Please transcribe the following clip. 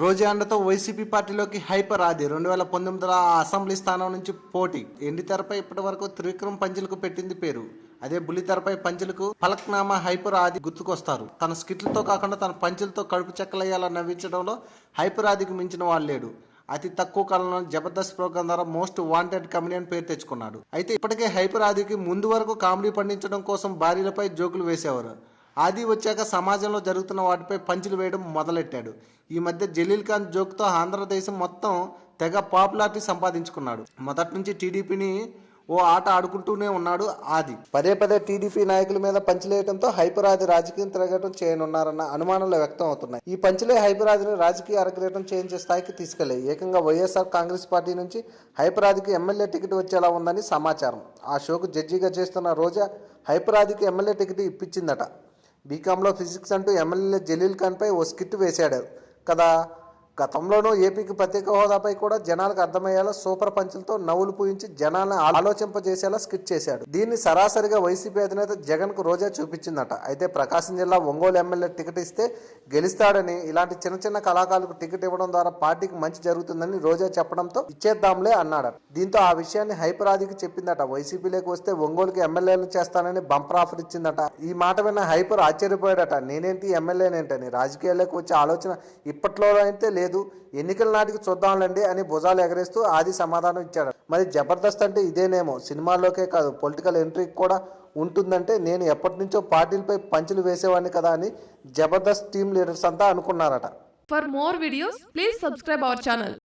రోజా అండతో వైసీపీ పార్టీలోకి హైపర్ ఆది. రెండు వేల పంతొమ్మిదిలో ఆ అసెంబ్లీ స్థానం నుంచి పోటీ. ఎండితెరపై ఇప్పటి వరకు త్రివిక్రమ్ పంచులకు పెట్టింది పేరు. అదే బుల్లితెరపై పంచులకు పలక్నామా హైపర్ ఆది గుర్తుకొస్తారు. తన స్కిట్లతో కాకుండా తన పంచులతో కడుపు చెక్కలయ్యేలా నవ్వించడంలో హైపర్ ఆదికి మించిన వాళ్ళు లేడు. అతి తక్కువ కాలంలో జబర్దస్త్ ప్రోగ్రాం ద్వారా మోస్ట్ వాంటెడ్ కమెడియన్ పేరు తెచ్చుకున్నాడు. అయితే ఇప్పటికే హైపర్ ఆదికి ముందు వరకు కామెడీ పండించడం కోసం భార్యలపై జోకులు వేసేవారు. ఆది వచ్చాక సమాజంలో జరుగుతున్న వాటిపై పంచులు వేయడం మొదలెట్టాడు. ఈ మధ్య జలీల్ ఖాన్ జోక్తో ఆంధ్రదేశం మొత్తం తెగ పాపులారిటీ సంపాదించుకున్నాడు. మొదటి నుంచి టీడీపీని ఓ ఆట ఆడుకుంటూనే ఉన్నాడు ఆది. పదే పదే టీడీపీ నాయకుల మీద పంచలేయడంతో హైపర్ ఆది రాజకీయం తిరగటం చేయనున్నారన్న అనుమానాలు వ్యక్తం అవుతున్నాయి. ఈ పంచలే హైపర్ ఆదిని రాజకీయ అరగ్రేటం చేయించే స్థాయికి తీసుకెళ్ళే ఏకంగా వైఎస్ఆర్ కాంగ్రెస్ పార్టీ నుంచి హైపర్ ఆదికి ఎమ్మెల్యే టికెట్ వచ్చేలా ఉందని సమాచారం. ఆ షోకు జడ్జిగా చేస్తున్న రోజా హైపర్ ఆదికి ఎమ్మెల్యే టికెట్ ఇప్పించిందట. బీకాంలో ఫిజిక్స్ అంటూ ఎమ్మెల్యే జలీల్ ఖాన్పై ఓ స్కిట్ వేశాడు. కదా? గతంలోనూ ఏపీకి ప్రత్యేక హోదాపై కూడా జనాలకు అర్థమయ్యేలా సూపర్ పంచులతో నవ్వులు పూయించి జనాలను ఆలోచింపజేసేలా స్కిట్ చేశాడు. దీన్ని సరాసరిగా వైసీపీ అధినేత జగన్కు రోజా చూపించిందట. అయితే ప్రకాశం జిల్లా ఒంగోలు ఎమ్మెల్యే టికెట్ ఇస్తే గెలుస్తాడని ఇలాంటి చిన్న చిన్న కళాకారులకు టికెట్ ఇవ్వడం ద్వారా పార్టీకి మంచి జరుగుతుందని రోజా చెప్పడంతో ఇచ్చేద్దాంలే అన్నాడట. దీంతో ఆ విషయాన్ని హైపరాదికి చెప్పిందట. వైసీపీలోకి వస్తే ఒంగోలుకి ఎమ్మెల్యేలు చేస్తానని బంపర్ ఆఫర్ ఇచ్చిందట. ఈ మాట విన్న హైపర్ ఆశ్చర్యపోయాడట. నేనేంటి ఎమ్మెల్యేనేంటని రాజకీయాల్లోకి వచ్చే ఆలోచన ఇప్పట్లో అయితే లేదు. ఎన్నికల నాటికి చూద్దాంలేండి అని భుజాలు ఎగరేస్తూ ఆది సమాధానం ఇచ్చాడు. మరి జబర్దస్త్ అంటే ఇదేనేమో. సినిమాల్లోకే కాదు పొలిటికల్ ఎంట్రీకి కూడా ఉంటుందంటే నేను ఎప్పటి నుంచో పార్టీలపై పంచులు వేసేవాడిని కదా అని జబర్దస్త్ టీం లీడర్స్ అంతా అనుకున్నారట. For more videos please subscribe our channel